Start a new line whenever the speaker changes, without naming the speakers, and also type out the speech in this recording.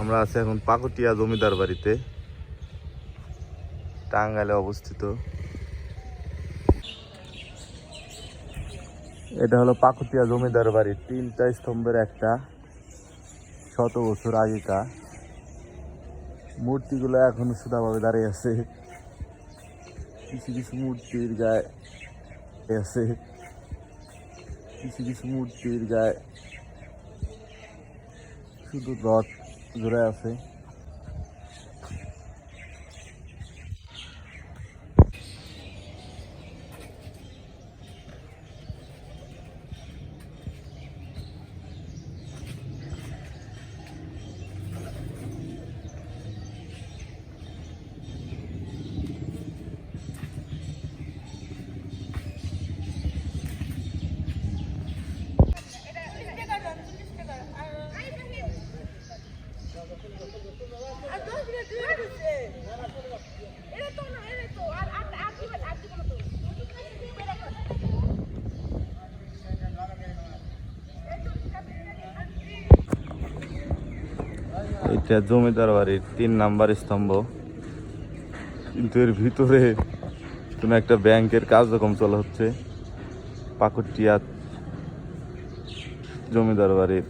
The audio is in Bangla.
আমরা আছি এখন পাকুটিয়া জমিদার বাড়িতে, টাঙ্গাইলে অবস্থিত। এটা হলো পাকুটিয়া জমিদার বাড়ি তিনটা স্তম্ভের একটা, শত বছর আগেকা মূর্তিগুলো এখনও সুদাভাবে দাঁড়িয়ে আছে। কিছু কিছু মূর্তির গায়ে আছে। কিছু কিছু মূর্তির গায়ে শুধু রথ। জোড়া আছে। এটা জমিদার বাড়ির তিন নাম্বার স্তম্ভ। কিন্তু এর ভিতরে কোনো একটা ব্যাংকের কার্যক্রম চলা হচ্ছে। পাকুটিয়া জমিদার বাড়ির